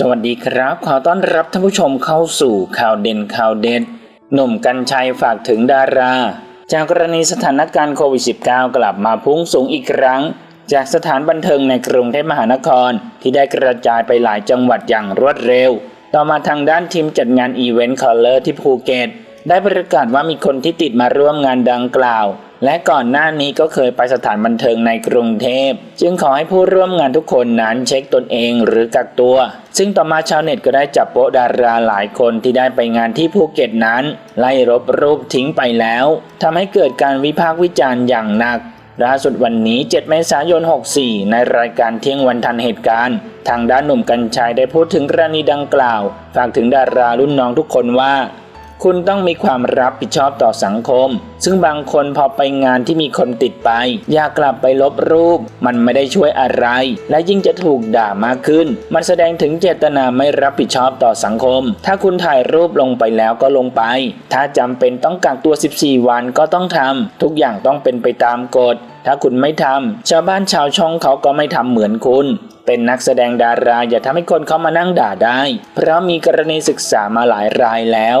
สวัสดีครับ ขอต้อนรับท่านผู้ชมเข้าสู่ข่าวเด่นข่าวเด็ด หนุ่มกัญชัยฝากถึงดารา จากกรณีสถานการณ์โควิด -19 กลับมาพุ่งสูงอีกครั้ง จากสถานบันเทิงในกรุงเทพมหานคร ที่ได้กระจายไปหลายจังหวัดอย่างรวดเร็ว ต่อมาทางด้านทีมจัดงานอีเวนต์คอลเลอร์ที่ภูเก็ต ได้ประกาศว่ามีคนที่ติดมาร่วมงานดังกล่าว และก่อนหน้านี้ก็เคยไปสถานบันเทิงในกรุงเทพ จึงขอให้ผู้ร่วมงานทุกคนนั้นเช็คตนเองหรือกักตัว ซึ่งต่อมาชาวเน็ตก็ได้จับโป๊ดาราหลายคนที่ได้ไปงานที่ภูเก็ตนั้น ไล่ลบรูปทิ้งไปแล้วทำให้เกิดการวิพากษ์วิจารณ์อย่างหนักล่าสุดวันนี้ 7 เมษายน 64 ในรายการเที่ยงวันทันเหตุการณ์ ทางด้านหนุ่มกัญชัยได้พูดถึงกรณีดังกล่าว ฝากถึงดารารุ่นน้องทุกคนว่า คุณต้องมีความรับผิดชอบต่อสังคม ซึ่งบางคนพอไปงานที่มีคนติดไป อยากกลับไปลบรูป มันไม่ได้ช่วยอะไร และยิ่งจะถูกด่ามากขึ้น มันแสดงถึงเจตนาไม่รับผิดชอบต่อสังคม ถ้าคุณถ่ายรูปลงไปแล้วก็ลงไป ถ้าจำเป็นต้องกักตัว 14 วันก็ต้องทำทุกอย่างต้องเป็นไปตามกฎถ้าคุณไม่ทำชาวบ้านชาวช่องเขาก็ไม่ทำเหมือนคุณ เป็นนักแสดงดาราอย่าทำให้คนเขามานั่งด่าได้ เพราะมีกรณีศึกษามาหลายรายแล้ว